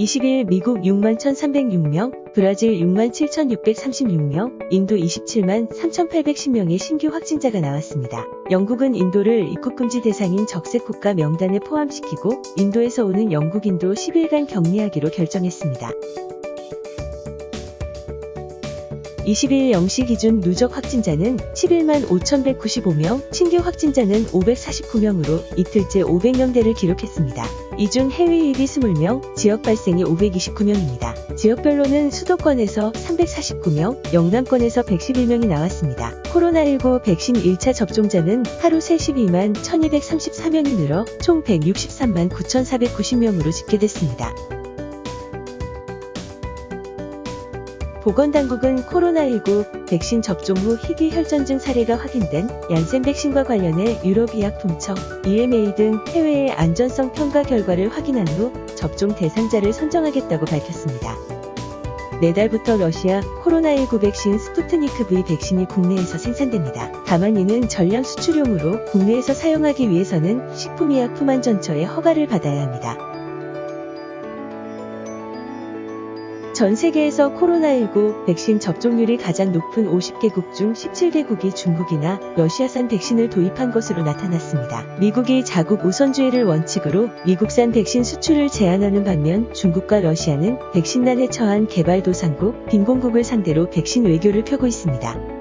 20일 미국 6만 1,306명, 브라질 6만 7,636명, 인도 27만 3,810명의 신규 확진자가 나왔습니다. 영국은 인도를 입국금지 대상인 적색 국가 명단에 포함시키고 인도에서 오는 영국인도 10일간 격리하기로 결정했습니다. 20일 0시 기준 누적 확진자는 11만 5,195명, 신규 확진자는 549명으로 이틀째 500명대를 기록했습니다. 이 중 해외 유입이 20명, 지역 발생이 529명입니다. 지역별로는 수도권에서 349명, 영남권에서 111명이 나왔습니다. 코로나19 백신 1차 접종자는 하루 32만 1234명이 늘어 총 163만 9,490명으로 집계됐습니다. 보건당국은 코로나19 백신 접종 후 희귀 혈전증 사례가 확인된 얀센 백신과 관련해 유럽의약품청, EMA 등 해외의 안전성 평가 결과를 확인한 후 접종 대상자를 선정하겠다고 밝혔습니다. 내달부터 러시아 코로나19 백신 스푸트니크 V 백신이 국내에서 생산됩니다. 다만 이는 전량 수출용으로 국내에서 사용하기 위해서는 식품의약품안전처의 허가를 받아야 합니다. 전 세계에서 코로나19 백신 접종률이 가장 높은 50개국 중 17개국이 중국이나 러시아산 백신을 도입한 것으로 나타났습니다. 미국이 자국 우선주의를 원칙으로 미국산 백신 수출을 제한하는 반면 중국과 러시아는 백신난에 처한 개발도상국, 빈곤국을 상대로 백신 외교를 펴고 있습니다.